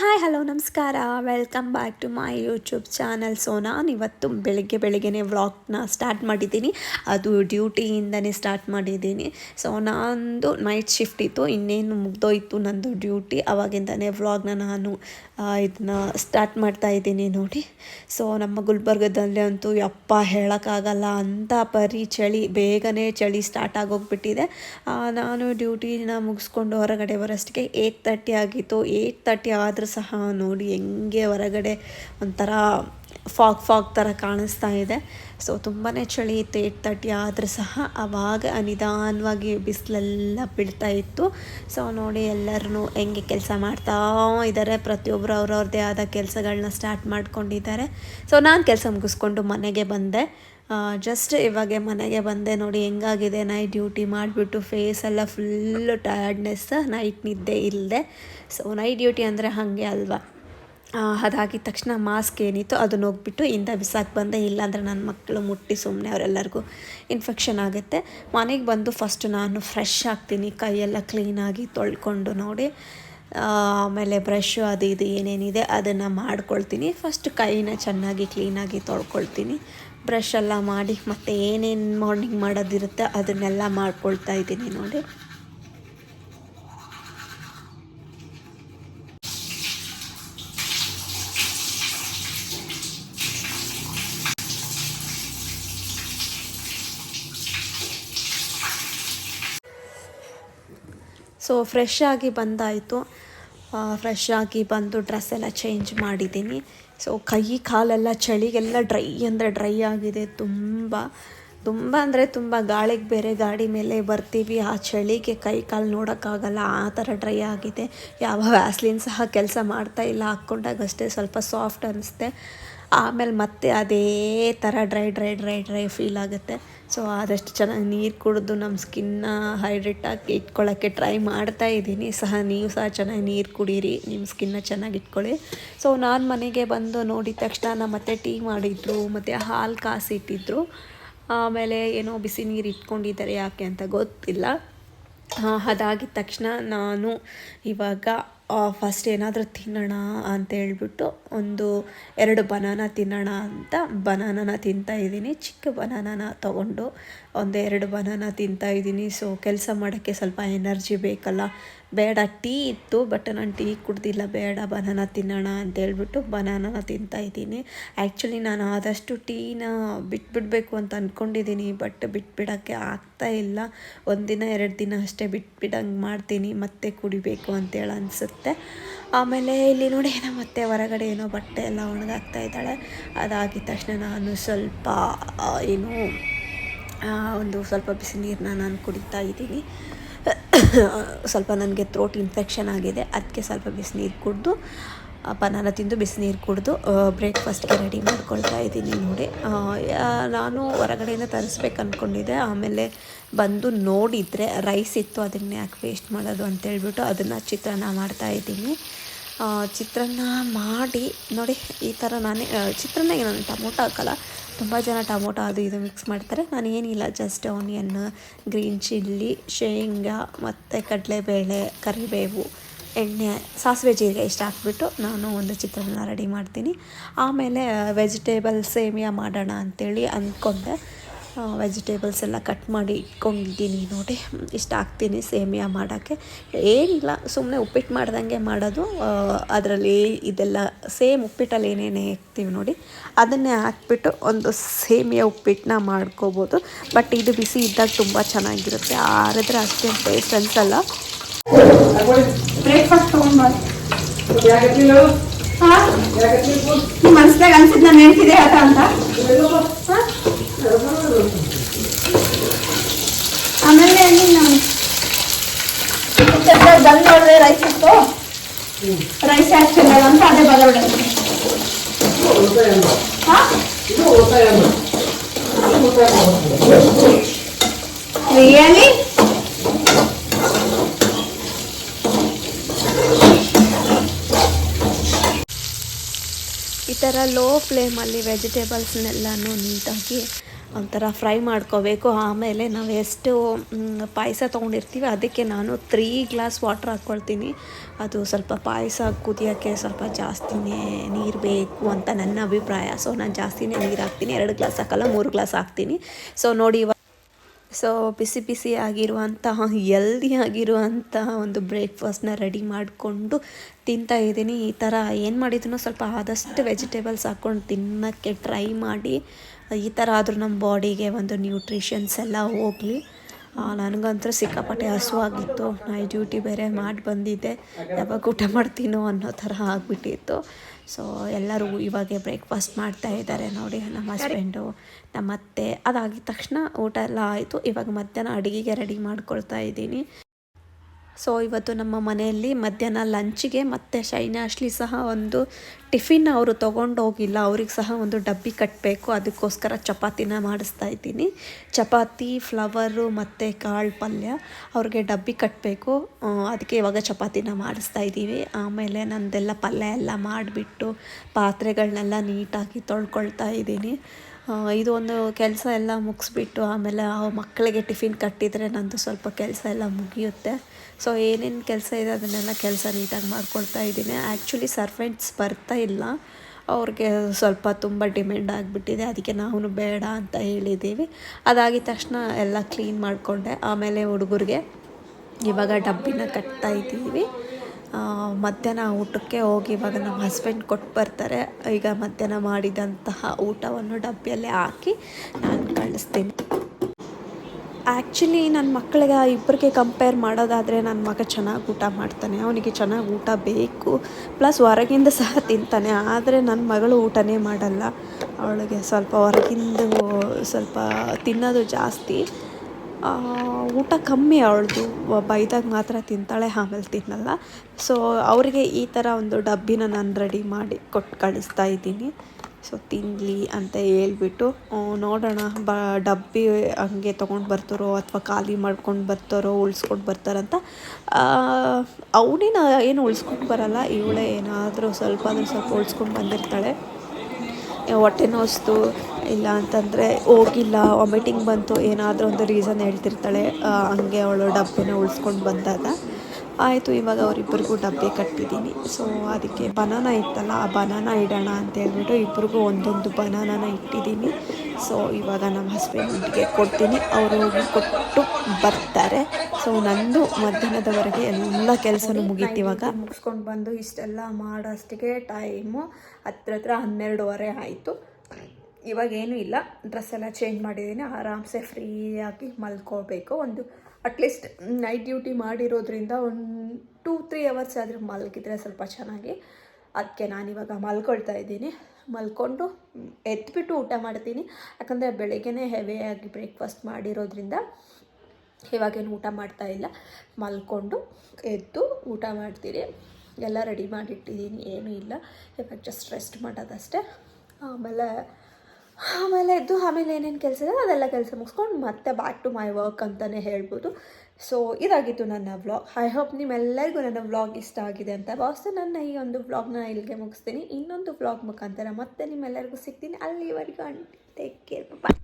Hi, hello, ನಮಸ್ಕಾರ. Welcome back to my YouTube channel so ನಾನು ಇವತ್ತು ಬೆಳಗ್ಗೆ ಬೆಳಗ್ಗೆನೇ ವ್ಲಾಗ್ನ ಸ್ಟಾರ್ಟ್ ಮಾಡಿದ್ದೀನಿ. ಅದು ಡ್ಯೂಟಿಯಿಂದನೇ ಸ್ಟಾರ್ಟ್ ಮಾಡಿದ್ದೀನಿ. ಸೊ ನಂದು ನೈಟ್ ಶಿಫ್ಟ್ ಇತ್ತು. ಇನ್ನೇನು ಮುಗ್ದೋಯ್ತು ನಂದು ಡ್ಯೂಟಿ ಅವಾಗಿಂದನೇ ವ್ಲಾಗ್ನ ನಾನು ಇದನ್ನ ಸ್ಟಾರ್ಟ್ ಮಾಡ್ತಾ ಇದ್ದೀನಿ ನೋಡಿ. ಸೊ ನಮ್ಮ ಗುಲ್ಬರ್ಗದಲ್ಲಿ ಅಂತೂ ಯಪ್ಪ ಹೇಳೋಕ್ಕಾಗಲ್ಲ ಅಂತ ಪರಿ ಚಳಿ, ಬೇಗನೆ ಚಳಿ ಸ್ಟಾರ್ಟ್ ಆಗೋಗ್ಬಿಟ್ಟಿದೆ. ನಾನು ಡ್ಯೂಟಿನ ಮುಗಿಸ್ಕೊಂಡು ಹೊರಗಡೆ ಬರೋಷ್ಟಕ್ಕೆ ಏಯ್ಟ್ ತರ್ಟಿ ಆಗಿತ್ತು. ಏಯ್ಟ್ ತರ್ಟಿ ಆದರೂ ಸಹ ನೋಡಿ ಹೆಂಗೆ ಹೊರಗಡೆ ಒಂಥರ ಫಾಗ್ ಫಾಗ್ ಥರ ಕಾಣಿಸ್ತಾ ಇದೆ. ಸೊ ತುಂಬಾ ಚಳಿ ಇತ್ತು ಏಟ್ ತರ್ಟಿ ಆದರೂ ಸಹ ಆವಾಗ ನಿಧಾನವಾಗಿ ಬಿಸಿಲೆಲ್ಲ ಬೀಳ್ತಾ ಇತ್ತು. ಸೊ ನೋಡಿ ಎಲ್ಲರೂ ಹೆಂಗೆ ಕೆಲಸ ಮಾಡ್ತಾ ಇದ್ದಾರೆ ಪ್ರತಿಯೊಬ್ಬರು ಅವ್ರವ್ರದ್ದೇ ಆದ ಕೆಲಸಗಳನ್ನ ಸ್ಟಾರ್ಟ್ ಮಾಡ್ಕೊಂಡಿದ್ದಾರೆ. ಸೊ ನಾನು ಕೆಲಸ ಮುಗಿಸ್ಕೊಂಡು ಮನೆಗೆ ಬಂದೆ. ಜಸ್ಟ್ ಇವಾಗ ಮನೆಗೆ ಬಂದೆ. ನೋಡಿ ಹೆಂಗಾಗಿದೆ ನೈಟ್ ಡ್ಯೂಟಿ ಮಾಡಿಬಿಟ್ಟು ಫೇಸ್ ಎಲ್ಲ ಫುಲ್ಲು ಟಯರ್ಡ್ನೆಸ್ ನೈಟ್ ನಿದ್ದೆ ಇಲ್ಲದೆ ಸೊ ನೈಟ್ ಡ್ಯೂಟಿ ಅಂದರೆ ಹಾಗೆ ಅಲ್ವಾ? ಅದಾಗಿದ ತಕ್ಷಣ ಮಾಸ್ಕ್ ಏನಿತ್ತು ಅದನ್ನ ಹೋಗ್ಬಿಟ್ಟು ಇಂದ ಬಿಸಾಕಿ ಬಂದೆ. ಇಲ್ಲಾಂದರೆ ನನ್ನ ಮಕ್ಕಳು ಮುಟ್ಟಿ ಸುಮ್ಮನೆ ಅವರೆಲ್ಲರಿಗೂ ಇನ್ಫೆಕ್ಷನ್ ಆಗುತ್ತೆ. ಮನೆಗೆ ಬಂದು ಫಸ್ಟ್ ನಾನು ಫ್ರೆಶ್ ಆಗ್ತೀನಿ. ಕೈಯೆಲ್ಲ ಕ್ಲೀನಾಗಿ ತೊಳ್ಕೊಂಡು ನೋಡಿ ಆಮೇಲೆ ಬ್ರಷು ಅದು ಇದು ಏನೇನಿದೆ ಅದನ್ನು ಮಾಡ್ಕೊಳ್ತೀನಿ. ಫಸ್ಟ್ ಕೈನ ಚೆನ್ನಾಗಿ ಕ್ಲೀನಾಗಿ ತೊಳ್ಕೊಳ್ತೀನಿ. ಬ್ರಷ್ ಎಲ್ಲ ಮಾಡಿ ಮತ್ತು ಏನೇನು ಮಾರ್ನಿಂಗ್ ಮಾಡೋದಿರುತ್ತೆ ಅದನ್ನೆಲ್ಲ ಮಾಡ್ಕೊಳ್ತಾ ಇದ್ದೀನಿ ನೋಡಿ. ಸೊ ಫ್ರೆಶ್ ಆಗಿ ಬಂದಾಯಿತು. ಫ್ರೆಶ್ ಆಗಿ ಬಂದು ಡ್ರೆಸ್ ಎಲ್ಲ ಚೇಂಜ್ ಮಾಡಿದ್ದೀನಿ. ಸೊ ಕೈ, ಕಾಲೆಲ್ಲ ಚಳಿಗೆಲ್ಲ ಡ್ರೈ ಅಂದರೆ ಡ್ರೈ ಆಗಿದೆ. ತುಂಬ ತುಂಬ ಅಂದರೆ ತುಂಬ ಗಾಳಿಗೆ ಬೇರೆ ಗಾಡಿ ಮೇಲೆ ಬರ್ತೀವಿ. ಆ ಚಳಿಗೆ ಕೈ, ಕಾಲು ನೋಡೋಕ್ಕಾಗಲ್ಲ. ಆ ಥರ ಡ್ರೈ ಆಗಿದೆ. ಯಾವ ವ್ಯಾಸ್ಲಿನ್ ಸಹ ಕೆಲಸ ಮಾಡ್ತಾ ಇಲ್ಲ. ಹಾಕ್ಕೊಂಡಾಗಷ್ಟೇ ಸ್ವಲ್ಪ ಸಾಫ್ಟ್ ಅನಿಸುತ್ತೆ ಆಮೇಲೆ ಮತ್ತೆ ಅದೇ ಥರ dry dry dry dry feel ಆಗುತ್ತೆ. ಸೊ ಆದಷ್ಟು ಚೆನ್ನಾಗಿ ನೀರು ಕುಡಿದು ನಮ್ಮ ಸ್ಕಿನ್ನ ಹೈಡ್ರೇಟ್ ಆಗಿ ಇಟ್ಕೊಳ್ಳೋಕ್ಕೆ ಟ್ರೈ ಮಾಡ್ತಾ ಇದ್ದೀನಿ. ಸಹ ನೀವು ಸಹ ಚೆನ್ನಾಗಿ ನೀರು ಕುಡೀರಿ ನಿಮ್ಮ ಸ್ಕಿನ್ನ ಚೆನ್ನಾಗಿ ಇಟ್ಕೊಳ್ಳಿ. ಸೊ ನಾನು ಮನೆಗೆ ಬಂದು ನೋಡಿದ ತಕ್ಷಣ ನಮ್ಮ ಮತ್ತೆ ಟೀ ಮಾಡಿದ್ರು, ಮತ್ತು ಹಾಲು ಕಾಸಿಟ್ಟಿದ್ರು ಆಮೇಲೆ ಏನೋ ಬಿಸಿ ನೀರು ಇಟ್ಕೊಂಡಿದ್ದಾರೆ ಯಾಕೆ ಅಂತ ಗೊತ್ತಿಲ್ಲ. ಅದಾಗಿದ ತಕ್ಷಣ ನಾನು ಇವಾಗ ಫಸ್ಟ್ ಏನಾದರೂ ತಿನ್ನೋಣ ಅಂತ ಹೇಳ್ಬಿಟ್ಟು ಒಂದು ಎರಡು ಬನಾನ ತಿನ್ನೋಣ ಅಂತ ಬನಾನನ ತಿಂತಾ ಇದ್ದೀನಿ. ಚಿಕ್ಕ ಬನಾನನ ತೊಗೊಂಡು ಒಂದು ಎರಡು ಬನಾನ ತಿಂತಾ ಇದ್ದೀನಿ. ಸೊ ಕೆಲಸ ಮಾಡೋಕ್ಕೆ ಸ್ವಲ್ಪ ಎನರ್ಜಿ ಬೇಕಲ್ಲ. ಬೇಡ ಟೀ ಇತ್ತು ಬಟ್ ನಾನು ಟೀ ಕುಡ್ದಿಲ್ಲ, ಬೇಡ ಬನಾನ ತಿನ್ನೋಣ ಅಂತ ಹೇಳ್ಬಿಟ್ಟು ಬನಾನನ ತಿಂತಾ ಇದ್ದೀನಿ. ಆ್ಯಕ್ಚುಲಿ ನಾನು ಆದಷ್ಟು ಟೀನ ಬಿಟ್ಬಿಡಬೇಕು ಅಂತ ಅಂದ್ಕೊಂಡಿದ್ದೀನಿ ಬಟ್ ಬಿಟ್ಬಿಡೋಕ್ಕೆ ಆಗ್ತಾ ಇಲ್ಲ. ಒಂದಿನ, ಎರಡು ದಿನ ಅಷ್ಟೇ ಬಿಟ್ಬಿಡಂಗೆ ಮಾಡ್ತೀನಿ, ಮತ್ತೆ ಕುಡಿಬೇಕು ಅಂತೇಳಿ ಅನಿಸುತ್ತೆ. ಆಮೇಲೆ ಇಲ್ಲಿ ನೋಡಿ ಏನೋ ಮತ್ತೆ ಹೊರಗಡೆ ಏನೋ ಬಟ್ಟೆ ಎಲ್ಲ ಒಣಗಾಗ್ತಾ ಇದ್ದಾಳೆ. ಅದಾಗಿದ ತಕ್ಷಣ ನಾನು ಸ್ವಲ್ಪ ಏನು ಒಂದು ಸ್ವಲ್ಪ ಬಿಸಿ ನೀರನ್ನ ನಾನು ಕುಡಿತಾ ಇದ್ದೀನಿ. ಸ್ವಲ್ಪ ನನಗೆ ಥ್ರೋಟ್ ಇನ್ಫೆಕ್ಷನ್ ಆಗಿದೆ ಅದಕ್ಕೆ ಸ್ವಲ್ಪ ಬಿಸಿನೀರು ಕುಡಿದು ಬನಾನ ತಿಂದು ಬಿಸಿನೀರು ಕುಡಿದು ಬ್ರೇಕ್ಫಾಸ್ಟ್ಗೆ ರೆಡಿ ಮಾಡ್ಕೊಳ್ತಾ ಇದ್ದೀನಿ ನೋಡಿ. ನಾನು ಹೊರಗಡೆಯಿಂದ ತರಿಸ್ಬೇಕು ಅಂದ್ಕೊಂಡಿದ್ದೆ ಆಮೇಲೆ ಬಂದು ನೋಡಿದರೆ ರೈಸ್ ಇತ್ತು ಅದನ್ನೇ ಯಾಕೆ ವೇಸ್ಟ್ ಮಾಡೋದು ಅಂತೇಳ್ಬಿಟ್ಟು ಅದನ್ನು ಚಿತ್ರಾನ್ನ ಮಾಡ್ತಾ ಇದ್ದೀನಿ. ಆ, ಚಿತ್ರಾನ್ನ ಮಾಡಿ ನೋಡಿ ಈ ಥರ ನಾನೇ ಚಿತ್ರಾನ್ನ ನಾನು ಟೊಮೊಟೊ ಹಾಕಲ್ಲ ತುಂಬ ಜನ ಟೊಮೊಟೊ ಅದು ಇದು ಮಿಕ್ಸ್ ಮಾಡ್ತಾರೆ. ನಾನು ಏನಿಲ್ಲ ಜಸ್ಟ್ ಆನಿಯನ್ ಗ್ರೀನ್ ಚಿಲ್ಲಿ ಶೇಂಗಾ, ಮತ್ತು ಕಡಲೆಬೇಳೆ, ಕರಿಬೇವು, ಎಣ್ಣೆ, ಸಾಸಿವೆ ಜೀರಿಗೆ ಇಷ್ಟ ಹಾಕ್ಬಿಟ್ಟು ನಾನು ಒಂದು ಚಿತ್ರಾನ್ನ ರೆಡಿ ಮಾಡ್ತೀನಿ. ಆಮೇಲೆ ವೆಜಿಟೇಬಲ್ ಸೇಮಿಯಾ ಮಾಡೋಣ ಅಂಥೇಳಿ ಅಂದ್ಕೊಂಡೆ. ವೆಜಿಟೇಬಲ್ಸ್ ಎಲ್ಲ ಕಟ್ ಮಾಡಿ ಇಟ್ಕೊಂಡಿದ್ದೀನಿ ನೋಡಿ. ಇಷ್ಟು ಹಾಕ್ತೀನಿ ಸೇಮಿಯಾ ಮಾಡೋಕ್ಕೆ. ಏನಿಲ್ಲ ಸುಮ್ಮನೆ ಉಪ್ಪಿಟ್ಟು ಮಾಡ್ದಂಗೆ ಮಾಡೋದು. ಅದರಲ್ಲಿ ಇದೆಲ್ಲ ಸೇಮ್ ಉಪ್ಪಿಟ್ಟಲ್ಲಿ ಏನೇನು ಹಾಕ್ತೀವಿ ನೋಡಿ. ಅದನ್ನೇ ಹಾಕ್ಬಿಟ್ಟು ಒಂದು ಸೇಮಿಯಾ ಉಪ್ಪಿಟ್ಟನ್ನ ಮಾಡ್ಕೋಬೋದು. ಬಟ್ ಇದು ಬಿಸಿ ಇದ್ದಾಗ ತುಂಬ ಚೆನ್ನಾಗಿರುತ್ತೆ. ಆರಿದ್ರೆ ಅಷ್ಟೇನು ಟೇಸ್ಟ್ ಅನಿಸಲ್ಲ. ಮನ್ಸ್ದಾಗ ಅನ್ಸಿದ್ ನಾನು ಹೇಳ್ತಿದ್ದೆ ಆತ ಅಂತ? ಆಮೇಲೆ ನೀನು ಬಂದ್ ನೋಡಿದ್ರೆ ರೈಸ್ ಇತ್ತು ರೈಸ್ ಯಾಕೆ ಚೆಲ್ಲಲ್ಲ ಅಂತ ಅದೇ ಬದಲಾವಣೆ ಹಾ? ರಿಯಲಿ ಈ ಥರ ಲೋ ಫ್ಲೇಮಲ್ಲಿ ವೆಜಿಟೇಬಲ್ಸ್ನೆಲ್ಲನೂ ನೀಟಾಗಿ ಒಂಥರ ಫ್ರೈ ಮಾಡ್ಕೋಬೇಕು. ಆಮೇಲೆ ನಾವು ಎಷ್ಟು ಪಾಯಸ ತೊಗೊಂಡಿರ್ತೀವಿ. ಅದಕ್ಕೆ ನಾನು ತ್ರೀ ಗ್ಲಾಸ್ ವಾಟ್ರ್ ಹಾಕ್ಕೊಳ್ತೀನಿ ಅದು ಸ್ವಲ್ಪ ಪಾಯಸ ಕುದಿಯೋಕ್ಕೆ ಸ್ವಲ್ಪ ಜಾಸ್ತಿನೇ ನೀರು ಬೇಕು ಅಂತ ನನ್ನ ಅಭಿಪ್ರಾಯ. ಸೊ, ನಾನು ಜಾಸ್ತಿನೇ ನೀರು ಹಾಕ್ತೀನಿ. ಎರಡು ಗ್ಲಾಸ್ ಹಾಕಲ್ಲ, ಮೂರು ಗ್ಲಾಸ್ ಹಾಕ್ತೀನಿ. ಸೊ, ನೋಡಿ ಸೊ, ಬಿಸಿ ಬಿಸಿ ಆಗಿರುವಂತಹ ಎಲ್ದಿ ಆಗಿರುವಂತಹ ಒಂದು ಬ್ರೇಕ್ಫಾಸ್ಟ್ನ ರೆಡಿ ಮಾಡಿಕೊಂಡು ತಿಂತಾ ಇದ್ದೀನಿ. ಈ ಥರ ಏನು ಮಾಡಿದ್ರು ಸ್ವಲ್ಪ ಆದಷ್ಟು ವೆಜಿಟೇಬಲ್ಸ್ ಹಾಕ್ಕೊಂಡು ತಿನ್ನೋಕ್ಕೆ ಟ್ರೈ ಮಾಡಿ. ಈ ಥರ ಆದರೂ ನಮ್ಮ ಬಾಡಿಗೆ ಒಂದು ನ್ಯೂಟ್ರಿಷನ್ಸ್ ಎಲ್ಲ ಹೋಗಲಿ. ನನಗಂತೂ ಸಿಕ್ಕಾಪಟ್ಟೆ ಹಸುವಾಗಿತ್ತು ನೈಟ್ ಡ್ಯೂಟಿ ಬೇರೆ ಮಾಡಿ ಬಂದಿದ್ದೆ. ಯಾವಾಗ ಊಟ ಮಾಡ್ತೀನೋ ಅನ್ನೋ ಥರ ಆಗಿಬಿಟ್ಟಿತ್ತು. ಸೊ ಎಲ್ಲರೂ ಇವಾಗ ಬ್ರೇಕ್ಫಾಸ್ಟ್ ಮಾಡ್ತಾ ಇದ್ದಾರೆ ನೋಡಿ ನಮ್ಮ ಹಸ್ಬೆಂಡು ನಮ್ಮ ಅತ್ತೆ ಅದಾಗಿದ ತಕ್ಷಣ ಊಟ ಎಲ್ಲ ಆಯಿತು. ಇವಾಗ ಮಧ್ಯಾಹ್ನ ಅಡುಗೆಗೆ ರೆಡಿ ಮಾಡ್ಕೊಳ್ತಾ ಇದ್ದೀನಿ. ಸೊ ಇವತ್ತು ನಮ್ಮ ಮನೆಯಲ್ಲಿ ಮಧ್ಯಾಹ್ನ ಲಂಚಿಗೆ ಮತ್ತು ಶೈನಾಶ್ಲಿ ಸಹ ಒಂದು ಟಿಫಿನ್ ಅವರು ತೊಗೊಂಡೋಗಿಲ್ಲ. ಅವ್ರಿಗೆ ಸಹ ಒಂದು ಡಬ್ಬಿ ಕಟ್ಟಬೇಕು ಅದಕ್ಕೋಸ್ಕರ ಚಪಾತಿನ ಮಾಡಿಸ್ತಾ ಇದ್ದೀನಿ. ಚಪಾತಿ, ಫ್ಲವರು ಮತ್ತು ಕಾಳು ಪಲ್ಯ ಅವ್ರಿಗೆ ಡಬ್ಬಿ ಕಟ್ಟಬೇಕು ಅದಕ್ಕೆ ಇವಾಗ ಚಪಾತಿನ ಮಾಡಿಸ್ತಾ ಇದ್ದೀವಿ. ಆಮೇಲೆ ನಂದೆಲ್ಲ ಪಲ್ಯ ಎಲ್ಲ ಮಾಡಿಬಿಟ್ಟು ಪಾತ್ರೆಗಳನ್ನೆಲ್ಲ ನೀಟಾಗಿ ತೊಳ್ಕೊಳ್ತಾ ಇದ್ದೀನಿ. ಇದು ಒಂದು ಕೆಲಸ ಎಲ್ಲ ಮುಗಿಸ್ಬಿಟ್ಟು ಆಮೇಲೆ ಆ ಮಕ್ಕಳಿಗೆ ಟಿಫಿನ್ ಕಟ್ಟಿದರೆ ನಂದು ಸ್ವಲ್ಪ ಕೆಲಸ ಎಲ್ಲ ಮುಗಿಯುತ್ತೆ. ಸೊ ಏನೇನು ಕೆಲಸ ಇದೆ ಅದನ್ನೆಲ್ಲ ಕೆಲಸ ನೀಟಾಗಿ ಮಾಡ್ಕೊಳ್ತಾ ಇದ್ದೀನಿ. ಆ್ಯಕ್ಚುಲಿ ಸರ್ವೆಂಟ್ಸ್ ಬರ್ತಾ ಇಲ್ಲ. ಅವ್ರಿಗೆ ಸ್ವಲ್ಪ ತುಂಬ ಡಿಮ್ಯಾಂಡ್ ಆಗಿಬಿಟ್ಟಿದೆ. ಅದಕ್ಕೆ ನಾವು ಬೇಡ ಅಂತ ಹೇಳಿದ್ದೀವಿ. ಅದಾಗಿದ ತಕ್ಷಣ ಎಲ್ಲ ಕ್ಲೀನ್ ಮಾಡಿಕೊಂಡೆ. ಆಮೇಲೆ ಹುಡುಗರಿಗೆ ಇವಾಗ ಡಬ್ಬಿನ ಕಟ್ತಾ ಇದ್ದೀವಿ. ಮಧ್ಯಾಹ್ನ ಊಟಕ್ಕೆ ಹೋಗಿ ಇವಾಗ ನಮ್ಮ ಹಸ್ಬೆಂಡ್ ಕೊಟ್ಟು ಬರ್ತಾರೆ. ಈಗ ಮಧ್ಯಾಹ್ನ ಮಾಡಿದಂತಹ ಊಟವನ್ನು ಡಬ್ಬಿಯಲ್ಲೇ ಹಾಕಿ ನಾನು ಕಳಿಸ್ತೀನಿ. ಆ್ಯಕ್ಚುಲಿ ನನ್ನ ಮಕ್ಕಳಿಗೆ, ಇಬ್ಬರಿಗೆ ಕಂಪೇರ್ ಮಾಡೋದಾದರೆ ನನ್ನ ಮಗ ಚೆನ್ನಾಗಿ ಊಟ ಮಾಡ್ತಾನೆ. ಅವನಿಗೆ ಚೆನ್ನಾಗಿ ಊಟ ಬೇಕು. ಪ್ಲಸ್ ಹೊರಗಿಂದ ಸಹ ತಿಂತಾನೆ. ಆದರೆ ನನ್ನ ಮಗಳು ಊಟನೇ ಮಾಡಲ್ಲ. ಅವಳಿಗೆ ಸ್ವಲ್ಪ ಹೊರಗಿಂದು ಸ್ವಲ್ಪ ತಿನ್ನೋದು ಜಾಸ್ತಿ. ಊಟ ಕಮ್ಮಿ ಅವಳದು ಬೈದಾಗ ಮಾತ್ರ ತಿಂತಾಳೆ, ಆಮೇಲೆ ತಿನ್ನಲ್ಲ. ಸೊ ಅವರಿಗೆ ಈ ಥರ ಒಂದು ಡಬ್ಬಿನ ನಾನು ರೆಡಿ ಮಾಡಿ ಕೊಟ್ಟು ಕಳಿಸ್ತಾ ಇದ್ದೀನಿ. ಸೊ ತಿನ್ನಲಿ ಅಂತ ಹೇಳ್ಬಿಟ್ಟು ನೋಡೋಣ, ಬ, ಡಬ್ಬಿ ಹಂಗೆ ತೊಗೊಂಡು ಬರ್ತಾರೋ ಅಥವಾ ಖಾಲಿ ಮಾಡ್ಕೊಂಡು ಬರ್ತಾರೋ, ಉಳಿಸ್ಕೊಂಡು ಬರ್ತಾರಂತ ಅವನೇನು ಏನು ಉಳಿಸ್ಕೊಂಡು ಬರಲ್ಲ, ಇವಳೇ ಏನಾದರೂ ಸ್ವಲ್ಪ ಆದರೂ ಸ್ವಲ್ಪ ಉಳಿಸ್ಕೊಂಡು ಬಂದಿರ್ತಾಳೆ. ಹೊಟ್ಟೆ ನೋಸ್ತು ಇಲ್ಲ ಅಂತಂದರೆ ಹೋಗಿಲ್ಲ ವಾಮಿಟಿಂಗ್ ಬಂತು, ಏನಾದರೂ ಒಂದು ರೀಸನ್ ಹೇಳ್ತಿರ್ತಾಳೆ ಹಂಗೆ ಅವಳು ಡಬ್ಬಿನ ಉಳಿಸ್ಕೊಂಡು ಬಂದಾಗ. ಆಯಿತು, ಇವಾಗ ಅವರಿಬ್ಬರಿಗೂ ಡಬ್ಬಿ ಕಟ್ಟಿದ್ದೀನಿ ಸೊ ಅದಕ್ಕೆ ಬನಾನ ಇತ್ತಲ್ಲ, ಆ ಬನಾನ ಇಡೋಣ ಅಂತ ಹೇಳ್ಬಿಟ್ಟು ಇಬ್ಬರಿಗೂ ಒಂದೊಂದು ಬನಾನನ ಇಟ್ಟಿದ್ದೀನಿ. ಸೊ ಇವಾಗ ನಮ್ಮ ಹಸ್ಬೆಂಡ್ಗೆ ಕೊಡ್ತೀನಿ. ಅವರು ಕೊಟ್ಟು ಬರ್ತಾರೆ. ಸೊ ನಂದು ಮಧ್ಯಾಹ್ನದವರೆಗೆ ಎಲ್ಲ ಕೆಲಸನೂ ಮುಗೀತು ಇವಾಗ. ಮುಗಿಸ್ಕೊಂಡು ಬಂದು ಇಷ್ಟೆಲ್ಲ ಮಾಡೋಷ್ಟಿಗೆ ಟೈಮು ಹತ್ರ ಹತ್ರ ಹನ್ನೆರಡುವರೆ ಆಯಿತು. ಇವಾಗ ಏನೂ ಇಲ್ಲ. ಡ್ರೆಸ್ ಎಲ್ಲ ಚೇಂಜ್ ಮಾಡಿದ್ದೀನಿ. ಆರಾಮ್ಸೆ ಫ್ರೀಯಾಗಿ ಮಲ್ಕೋಬೇಕು. ಒಂದು ಅಟ್ಲೀಸ್ಟ್ ನೈಟ್ ಡ್ಯೂಟಿ ಮಾಡಿರೋದ್ರಿಂದ ಒಂದು ಟೂ ತ್ರೀ ಅವರ್ಸ್ ಆದರೂ ಮಲಗಿದ್ರೆ ಸ್ವಲ್ಪ ಚೆನ್ನಾಗಿ. ಅದಕ್ಕೆ ನಾನಿವಾಗ ಮಲ್ಕೊಳ್ತಾ ಇದ್ದೀನಿ. ಮಲ್ಕೊಂಡು ಎತ್ಬಿಟ್ಟು ಊಟ ಮಾಡ್ತೀನಿ. ಯಾಕಂದರೆ ಬೆಳಗ್ಗೆನೇ ಹೆವಿಯಾಗಿ ಬ್ರೇಕ್ಫಾಸ್ಟ್ ಮಾಡಿರೋದ್ರಿಂದ ಇವಾಗೇನು ಊಟ ಮಾಡ್ತಾ ಇಲ್ಲ. ಮಲ್ಕೊಂಡು ಎದ್ದು ಊಟ ಮಾಡ್ತೀನಿ. ಎಲ್ಲ ರೆಡಿ ಮಾಡಿಟ್ಟಿದ್ದೀನಿ. ಏನೂ ಇಲ್ಲ. ಇವಾಗ ಜಸ್ಟ್ ರೆಸ್ಟ್ ಮಾಡೋದಷ್ಟೇ. ಆಮೇಲೆ ಆಮೇಲೆ ಎದ್ದು ಆಮೇಲೆ ಏನೇನು ಕೆಲಸ ಇದೆ ಅದೆಲ್ಲ ಕೆಲಸ ಮುಗಿಸ್ಕೊಂಡು ಮತ್ತೆ ಬ್ಯಾಕ್ ಟು ಮೈ ವರ್ಕ್ ಅಂತಲೇ ಹೇಳ್ಬೋದು. ಸೊ ಇದಾಗಿತ್ತು ನನ್ನ ವ್ಲಾಗ್ ಐ ಹೋಪ್ ನಿಮ್ಮೆಲ್ಲರಿಗೂ ನನ್ನ ವ್ಲಾಗ್ ಇಷ್ಟ ಆಗಿದೆ ಅಂತ ಭಾವಿಸ್ತು ನನ್ನ ಈ ಒಂದು ವ್ಲಾಗ್ನ ಇಲ್ಲಿಗೆ ಮುಗಿಸ್ತೀನಿ. ಇನ್ನೊಂದು ವ್ಲಾಗ್ ಮುಖಾಂತರ ಮತ್ತೆ ನಿಮ್ಮೆಲ್ಲರಿಗೂ ಸಿಗ್ತೀನಿ. ಅಲ್ಲಿವರೆಗೂ ಟೇಕ್ ಕೇರ್ ಬಾಯ್